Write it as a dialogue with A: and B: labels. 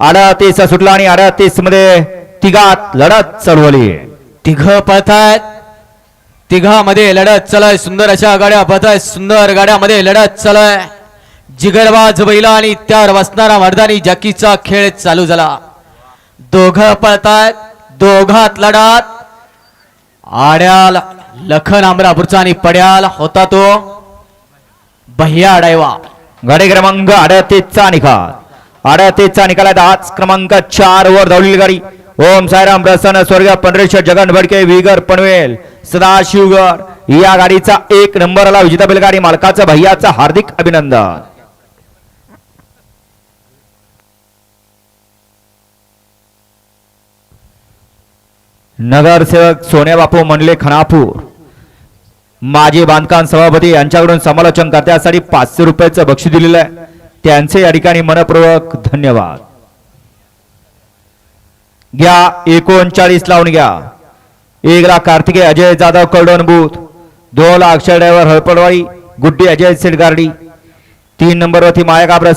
A: अडतीस सुटला आणि अडतीसमध्ये तिघात लढत चढवली
B: तिघ पळतायत. तिघामध्ये लढत चलय. सुंदर अशा गाड्या पळतायत. सुंदर गाड्यामध्ये लढत चलय. जिगरबाज बैला आणि त्यावर बसणारा मर्दानी जकीचा खेळ चालू झाला. दोघ पळतायत. दोघात लढत. आड्याल लखन अमरापूरचा आणि पड्याल होता तो. भैया डायवा.
A: गाडी क्रमांक अडतीसचा निकाल. अडतीसचा निकाल आहे. आज क्रमांक चार वर धावलेली गाडी. ओम सायराम प्रसन्न स्वर्ग पंढरेश्वर जगन भडके विगर पनवेल सदाशिवगड. या गाडीचा एक नंबर आला विजेता बैलगाडी मालकाचं भैयाचं हार्दिक अभिनंदन. नगरसेवक सोन्या बापू मंडले खणापूर माजी बांधकाम सभापती यांच्याकडून समालोचन करण्यासाठी पाचशे रुपयाचं बक्षीस दिलेलं आहे. त्यांचे या ठिकाणी मनपूर्वक धन्यवाद. घ्या एकोणचाळीस लावून घ्या. एक लाख कार्तिकेय अजय जाधव कळडोन बूथ. दोन लाख अक्षय ड्रायव्हर हळपडवाडी गुड्डी अजय सेठ तीन नंबरवरती माया काबरा